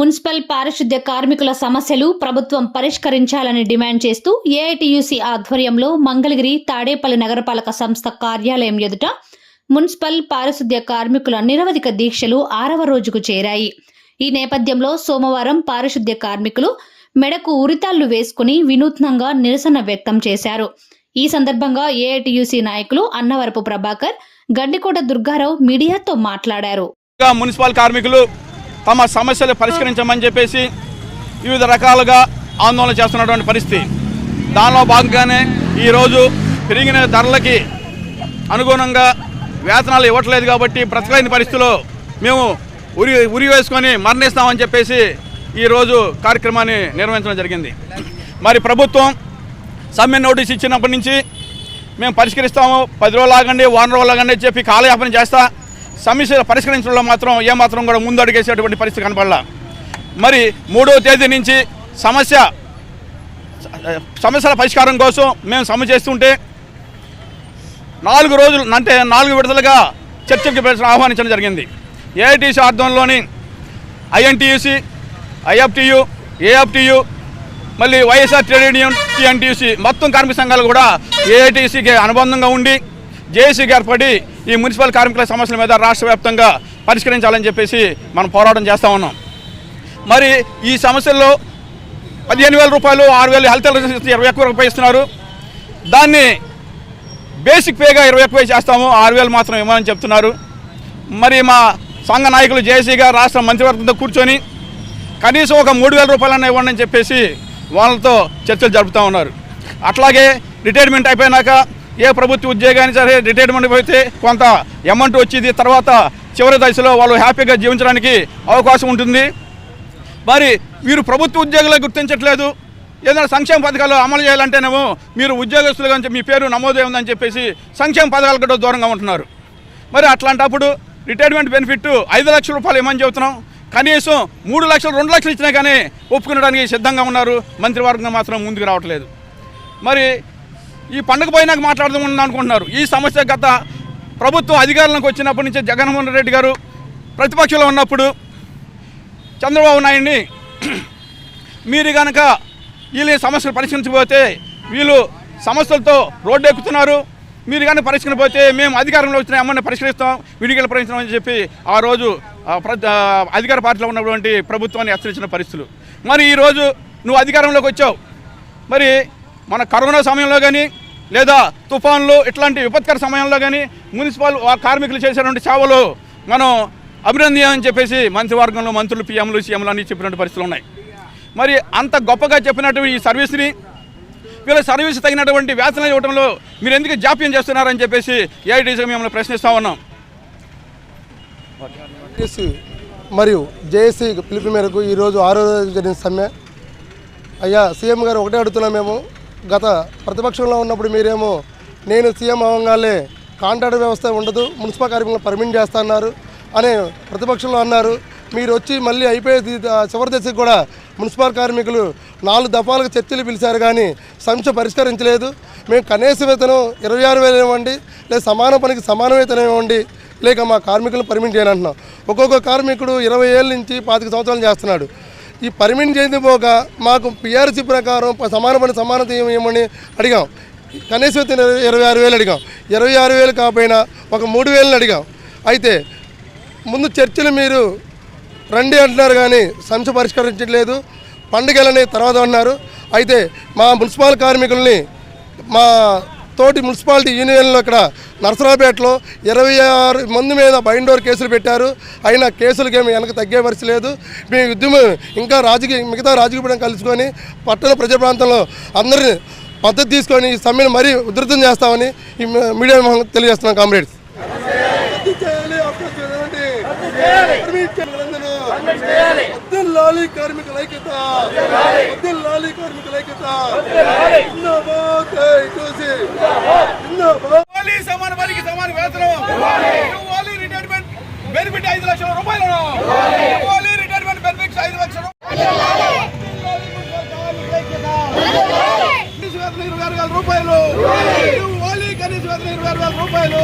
Municipal పారిశుద్ధ్య కార్మికుల సమస్యలు ప్రభుత్వం పరిష్కరించాలని డిమాండ్ చేస్తూ ఏఐటియుసి ఆధ్వర్యంలో మంగళగిరి తాడేపల్లి నగరపాలక సంస్థ కార్యాలయం ఎదుట మున్సిపల్ పారిశుద్ధ్య కార్మికుల నిరవధిక దీక్షలు ఆరవ రోజుకు చేరాయి. ఈ నేపథ్యంలో సోమవారం పారిశుద్ధ్య కార్మికులు మెడకు ఉరితాళ్ళు వేసుకుని వినూత్నంగా నిరసన వ్యక్తం చేశారు. ఈ సందర్భంగా ఏఐటియుసి నాయకులు అన్నవరపు ప్రభాకర్ గండికోట దుర్గారావు మీడియాతో మాట్లాడారు. మున్సిపల్ కార్మికులు తమ సమస్యలు పరిష్కరించమని చెప్పేసి వివిధ రకాలుగా ఆందోళన చేస్తున్నటువంటి పరిస్థితి. దానిలో భాగంగానే ఈరోజు పెరిగిన ధరలకి అనుగుణంగా వేతనాలు ఇవ్వట్లేదు కాబట్టి బ్రతకలేని పరిస్థితిలో మేము ఉరి ఉరి వేసుకొని మరణిస్తామని చెప్పేసి ఈరోజు కార్యక్రమాన్ని నిర్వహించడం జరిగింది. మరి ప్రభుత్వం సమ్మె నోటీస్ ఇచ్చినప్పటి నుంచి మేము పరిష్కరిస్తాము. పది రోజులు ఆగండి వారం రోజులు ఆగండి చెప్పి కాలయాపన చేస్తా సమస్యలు పరిష్కరించడంలో మాత్రం ఏమాత్రం కూడా ముందడుగేసేటువంటి పరిస్థితి కనపడలా. మరి మూడవ తేదీ నుంచి సమస్య సమస్యల పరిష్కారం కోసం మేము సమ్మె చేస్తుంటే నాలుగు రోజులు అంటే నాలుగు విడతలుగా చర్చకి ఆహ్వానించడం జరిగింది. ఏఐటీసీ ఆధ్వర్యంలోని ఐఎన్టీయూసీ ఐఎఫ్టియు ఏఎఫ్టియు మళ్ళీ వైఎస్ఆర్ ట్రేడ్ యూనియన్ టీఎన్టీయూసీ మొత్తం కార్మిక సంఘాలు కూడా ఏఐటీసీకి అనుబంధంగా ఉండి జేఏసీకి ఏర్పడి ఈ మున్సిపల్ కార్మికుల సమస్యల మీద రాష్ట్ర వ్యాప్తంగా పరిష్కరించాలని చెప్పేసి మనం పోరాటం చేస్తూ ఉన్నాం. మరి ఈ సమస్యల్లో పదిహేను వేల రూపాయలు ఆరు వేలు హెల్త్ ఇరవై ఒక్క రూపాయలు ఇస్తున్నారు దాన్ని బేసిక్ పేగా ఇరవై ఒక్క చేస్తాము ఆరు వేలు మాత్రం ఇవ్వమని చెప్తున్నారు. మరి మా సంఘ నాయకులు జేసీగా రాష్ట్ర మంత్రివర్గంతో కూర్చొని కనీసం ఒక మూడు వేల రూపాయలన్నా ఇవ్వండి అని చెప్పేసి వాళ్ళతో చర్చలు జరుపుతూ ఉన్నారు. అట్లాగే రిటైర్మెంట్ అయిపోయినాక ఏ ప్రభుత్వ ఉద్యోగాన్ని సరే రిటైర్మెంట్ అయితే కొంత అమౌంట్ వచ్చింది తర్వాత చివరి దశలో వాళ్ళు హ్యాపీగా జీవించడానికి అవకాశం ఉంటుంది. మరి మీరు ప్రభుత్వ ఉద్యోగులు గుర్తించట్లేదు. ఏదైనా సంక్షేమ పథకాలు అమలు చేయాలంటేనేమో మీరు ఉద్యోగస్తులుగా మీ పేరు నమోదే ఉందని చెప్పేసి సంక్షేమ పథకాలు కూడా దూరంగా ఉంటున్నారు. మరి అట్లాంటప్పుడు రిటైర్మెంట్ బెనిఫిట్ ఐదు లక్షల రూపాయలు ఇవ్వమని చెబుతున్నాం. కనీసం మూడు లక్షలు రెండు లక్షలు ఇచ్చినా కానీ ఒప్పుకునడానికి సిద్ధంగా ఉన్నారు. మంత్రివర్గం మాత్రం ముందుకు రావట్లేదు. మరి ఈ పండుగ పోయినాక మాట్లాడదాం అనుకుంటున్నారు. ఈ సమస్య గత ప్రభుత్వం అధికారంలోకి వచ్చినప్పటి నుంచి జగన్మోహన్ రెడ్డి గారు ప్రతిపక్షంలో ఉన్నప్పుడు చంద్రబాబు నాయుడిని మీరు కనుక వీళ్ళు సమస్యలు పరిష్కరించకపోతే వీళ్ళు సమస్యలతో రోడ్డు ఎక్కుతున్నారు మీరు కానీ పరిష్కరించకపోతే మేము అధికారంలో వచ్చిన అమ్మని పరిష్కరిస్తాం విడిగల పరిష్కరిస్తాం అని చెప్పి ఆ రోజు ప్ర- అధికార పార్టీలో ఉన్నటువంటి ప్రభుత్వాన్ని హెచ్చరించిన పరిస్థితులు. మరి ఈరోజు నువ్వు అధికారంలోకి వచ్చావు. మరి మన కరోనా సమయంలో కానీ లేదా తుఫాన్లు ఇట్లాంటి విపత్కర సమయంలో కానీ మున్సిపల్ కార్మికులు చేసినటువంటి సేవలు మనం అభినందనీయం చెప్పేసి మంత్రివర్గంలో మంత్రులు పిఎంలు సీఎంలు అని చెప్పినటువంటి పరిస్థితులు ఉన్నాయి. మరి అంత గొప్పగా చెప్పినటువంటి ఈ సర్వీస్ని వీళ్ళ సర్వీస్ తగినటువంటి వేతనం ఇవ్వడంలో మీరు ఎందుకు జాప్యం చేస్తున్నారని చెప్పేసి ఏఐటీసీ మిమ్మల్ని ప్రశ్నిస్తూ ఉన్నాం. మరియు జేఏసీ పిలుపు మేరకు ఈరోజు ఆరో రోజు జరిగిన సమ్మె అయ్యా సీఎం గారు ఒకటే అడుగుతున్నాం మేము. గత ప్రతిపక్షంలో ఉన్నప్పుడు మీరేమో నేను సీఎం అవ్వగానే కాంట్రాక్ట్ వ్యవస్థ ఉండదు మున్సిపల్ కార్మికులను పర్మిట్ చేస్తున్నారు అనే అని ప్రతిపక్షంలో అన్నారు. మీరు వచ్చి మళ్ళీ అయిపోయే చివరి దశకు కూడా మున్సిపల్ కార్మికులు నాలుగు దఫాలుగా చర్చలు పిలిచారు కానీ సమస్య పరిష్కరించలేదు. మేము కనీస వేతనం ఇరవై ఆరు వేలు ఇవ్వండి లేదా సమాన పనికి సమాన వేతనం ఇవ్వండి లేక మా కార్మికులను పర్మిట్ చేయాలంటున్నాం. ఒక్కొక్క కార్మికుడు ఇరవై ఏళ్ళ నుంచి పాతిక సంవత్సరాలు చేస్తున్నాడు. ఈ పర్మిట్ చేయని పోక మాకు పిఆర్సీ ప్రకారం సమానమైన సమానత ఇవ్వమని అడిగాం. కనీసం ఇరవై- ఆరు వేలు అడిగాం. ఇరవై ఆరు వేలు కాకపోయినా ఒక మూడు వేలని అడిగాం. అయితే ముందు చర్చలు మీరు రండి అంటున్నారు కానీ సమస్య పరిష్కరించట్లేదు. పండుగలని తర్వాత అన్నారు. అయితే మా మున్సిపల్ కార్మికుల్ని మా తోటి మున్సిపాలిటీ యూనియన్లో ఇక్కడ నర్సరావుపేటలో ఇరవై ఆరు మంది మీద బైండోర్ కేసులు పెట్టారు అయినా కేసులకి ఏమి వెనక తగ్గే పరిస్థితి లేదు మీ ఉద్యమం ఇంకా రాజకీయ మిగతా రాజకీయ కలుసుకొని పట్టణ ప్రజా ప్రాంతంలో అందరిని పద్ధతి తీసుకొని ఈ సమ్మెను మరీ ఉధృతం చేస్తామని ఈ మీడియా తెలియజేస్తున్నాం కామ్రేడ్స్ వర్దిల్లాలి కార్మికుల ఐక్యత. వర్దిల్లాలి కార్మికుల ఐక్యత. జిందాబాద్ ఐటోసి జిందాబాద్. సమాన వారికి సమాన వేతనం. ఇవ్వాలి రిటైర్మెంట్ బెనిఫిట్ ఐదు లక్షల రూపాయలను ఇవ్వాలి రిటైర్మెంట్ బెనిఫిట్ ఐదు లక్షల రూపాయలు. ఇవ్వాలి కనీస వేతనం ఇరవై ఆరు వేల రూపాయలు.